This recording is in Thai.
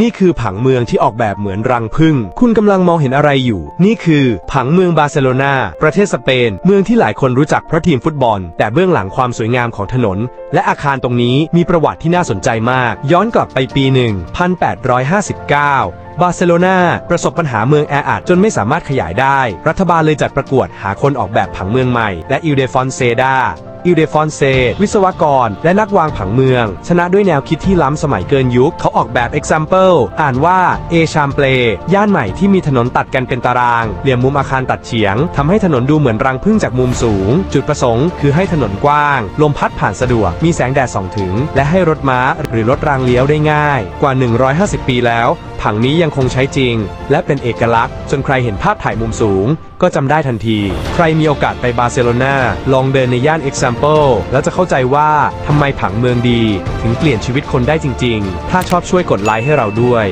นี่คือผังเมืองที่ออกแบบเหมือนรังผึ้งคุณกำลังมองเห็นอะไรอยู่ นี่คือผังเมืองบาร์เซโลนา ประเทศสเปน เมืองที่หลายคนรู้จักเพราะทีมฟุตบอล แต่เบื้องหลังความสวยงามของถนน และอาคารตรงนี้มีประวัติที่น่าสนใจมาก ย้อนกลับไปปีหนึ่ง1859บาร์เซโลนาประสบปัญหาเมืองแออัดจนไม่สามารถขยายได้ รัฐบาลเลยจัดประกวดหาคนออกแบบผังเมืองใหม่ และอิลเดฟอนเซดา อิลเดฟอนเซ วิศวกร และนักวางผังเมือง ชนะด้วยแนวคิดที่ล้ำสมัยเกินยุค เขาออกแบบ example อ่านว่า เอชามเปลย่านใหม่ที่มีถนนตัดกันเป็นตาราง เหลี่ยมมุมอาคารตัดเฉียงทำให้ถนนดูเหมือนรังผึ้งจากมุมสูง จุดประสงค์คือให้ถนนกว้าง ลมพัดผ่านสะดวก มีแสงแดดส่องถึง และให้รถม้าหรือรถรางเลี้ยวได้ง่าย กว่า 150 ปีแล้ว ผังนี้ยังคงใช้จริง และเป็นเอกลักษณ์จนใครเห็นภาพถ่ายมุมสูง ก็จำได้ทันที ใครมีโอกาสไปบาร์เซโลนาลองเดินในย่านเอ็กซ์ Example แล้วจะเข้าใจว่าทำไมผังเมืองดี ถึงเปลี่ยนชีวิตคนได้จริง ๆ ถ้าชอบช่วยกดไลค์ให้เราด้วย